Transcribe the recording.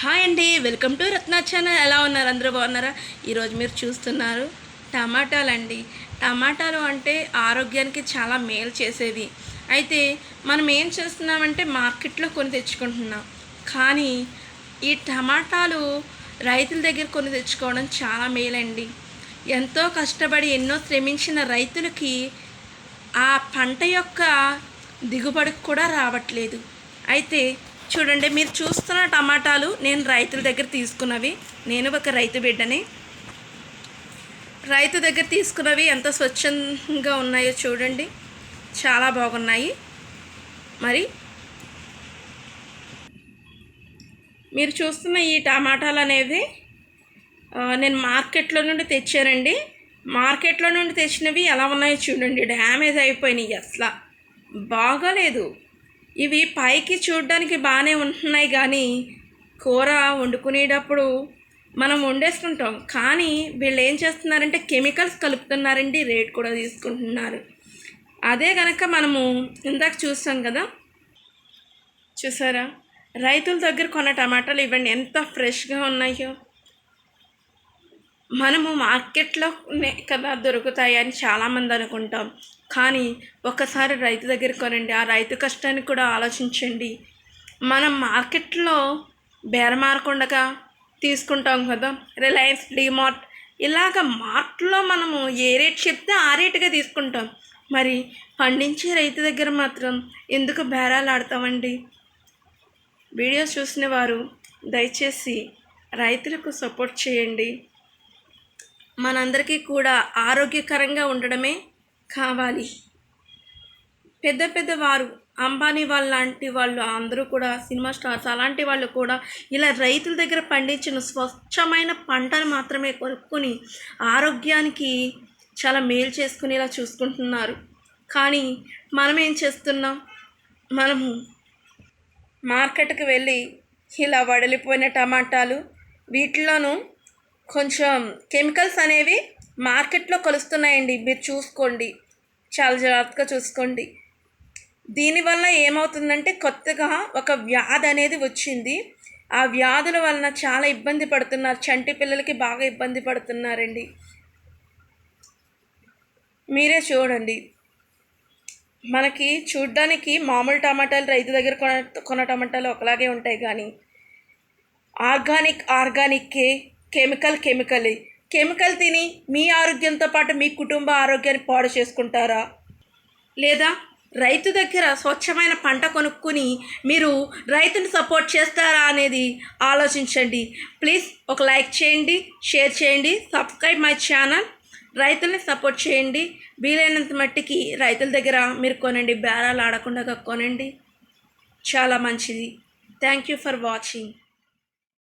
Hi అండి welcome to Ratna channel ఎలా ఉన్నారు? అందరూ బాగున్నారా? ఈరోజు మీరు చూస్తున్నారు టమాటాలు అండి టమాటాలు అంటే ఆరోగ్యానికి చాలా మేలు చేసేది. అయితే మనం ఏం చేస్తున్నామంటే మార్కెట్లో కొని తెచ్చుకుంటున్నాం. కానీ ఈ టమాటాలు రైతుల దగ్గర కొని తెచ్చుకోవడం చాలా మేలండి. ఎంతో కష్టపడి ఎన్నో శ్రమించిన రైతులకి ఆ పంట యొక్క దిగుబడికి కూడా రావట్లేదు. అయితే చూడండి మీరు చూస్తున్న టమాటాలు నేను రైతుల దగ్గర తీసుకున్నవి. నేను ఒక రైతు బిడ్డని. రైతు దగ్గర తీసుకున్నవి ఎంత స్వచ్ఛంగా ఉన్నాయో చూడండి. చాలా బాగున్నాయి. మరి మీరు చూస్తున్న ఈ టమాటాలు అనేవి నేను మార్కెట్లో నుండి తెచ్చానండి. మార్కెట్లో నుండి తెచ్చినవి ఎలా ఉన్నాయో చూడండి. డ్యామేజ్ అయిపోయినాయి అసలు. బాగోలేదు. ఇవి పైకి చూడడానికి బాగానే ఉంటున్నాయి కానీ కూర వండుకునేటప్పుడు మనం వండేసుకుంటాం కానీ వీళ్ళు ఏం చేస్తున్నారంటే కెమికల్స్ కలుపుతున్నారండి రేట్ కూడా తీసుకుంటున్నారు. అదే కనుక మనము ఇందాక చూస్తాం కదా? చూసారా? రైతుల దగ్గర కొన్న టమాటాలు ఇవ్వండి ఎంత ఫ్రెష్గా ఉన్నాయో. మనము మార్కెట్లో కదా దొరుకుతాయి అని చాలామంది అనుకుంటాం. కానీ ఒక్కసారి రైతు దగ్గర కొనండి. ఆ రైతు కష్టాన్ని కూడా ఆలోచించండి. మనం మార్కెట్లో బేరమారకుండగా తీసుకుంటాం కదా రిలయన్స్ డీమార్ట్ ఇలాగ మార్ట్లో మనము ఏ రేట్ చెప్తే ఆ రేటుగా తీసుకుంటాం. మరి పండించే రైతు దగ్గర మాత్రం ఎందుకు బేరాలు ఆడతామండి? వీడియోస్ చూసిన వారు దయచేసి రైతులకు సపోర్ట్ చేయండి. మనందరికీ కూడా ఆరోగ్యకరంగా ఉండడమే కావాలి. పెద్ద పెద్ద వారు అంబానీ వాళ్ళ లాంటి వాళ్ళు అందరూ కూడా సినిమా స్టార్స్ అలాంటి వాళ్ళు కూడా ఇలా రైతుల దగ్గర పండించిన స్వచ్ఛమైన పంటను మాత్రమే కొనుక్కొని ఆరోగ్యానికి చాలా మేలు చేసుకునేలా చూసుకుంటున్నారు. కానీ మనం ఏం చేస్తున్నాం? మనము మార్కెట్కి వెళ్ళి ఇలా వడలిపోయిన టమాటాలు వీటిలోనూ కొంచెం కెమికల్స్ అనేవి మార్కెట్లో కలుస్తున్నాయండి. మీరు చూసుకోండి. చాలా జాగ్రత్తగా చూసుకోండి. దీనివల్ల ఏమవుతుందంటే కొత్తగా ఒక వ్యాధి అనేది వచ్చింది. ఆ వ్యాధుల వలన చాలా ఇబ్బంది పడుతున్నారు. చంటి పిల్లలకి బాగా ఇబ్బంది పడుతున్నారండి. మీరే చూడండి. మనకి చూడ్డానికి మామూలు టమాటాలు రైతు దగ్గర కొన కొన్న టమాటాలు ఒకలాగే ఉంటాయి కానీ ఆర్గానిక్ ఆర్గానిక్కే కెమికల్ కెమికలే. కెమికల్ తిని మీ ఆరోగ్యంతో పాటు మీ కుటుంబ ఆరోగ్యాన్ని పాడు చేసుకుంటారా? లేదా రైతు దగ్గర స్వచ్ఛమైన పంట కొనుక్కుని మీరు రైతుని సపోర్ట్ చేస్తారా అనేది ఆలోచించండి. ప్లీజ్ ఒక లైక్ చేయండి షేర్ చేయండి సబ్స్క్రైబ్ మై ఛానల్. రైతుల్ని సపోర్ట్ చేయండి. వీలైనంత మట్టికి రైతుల దగ్గర మీరు కొనండి బేరాలు ఆడకుండా కొనండి. చాలా మంచిది. Thank you for watching.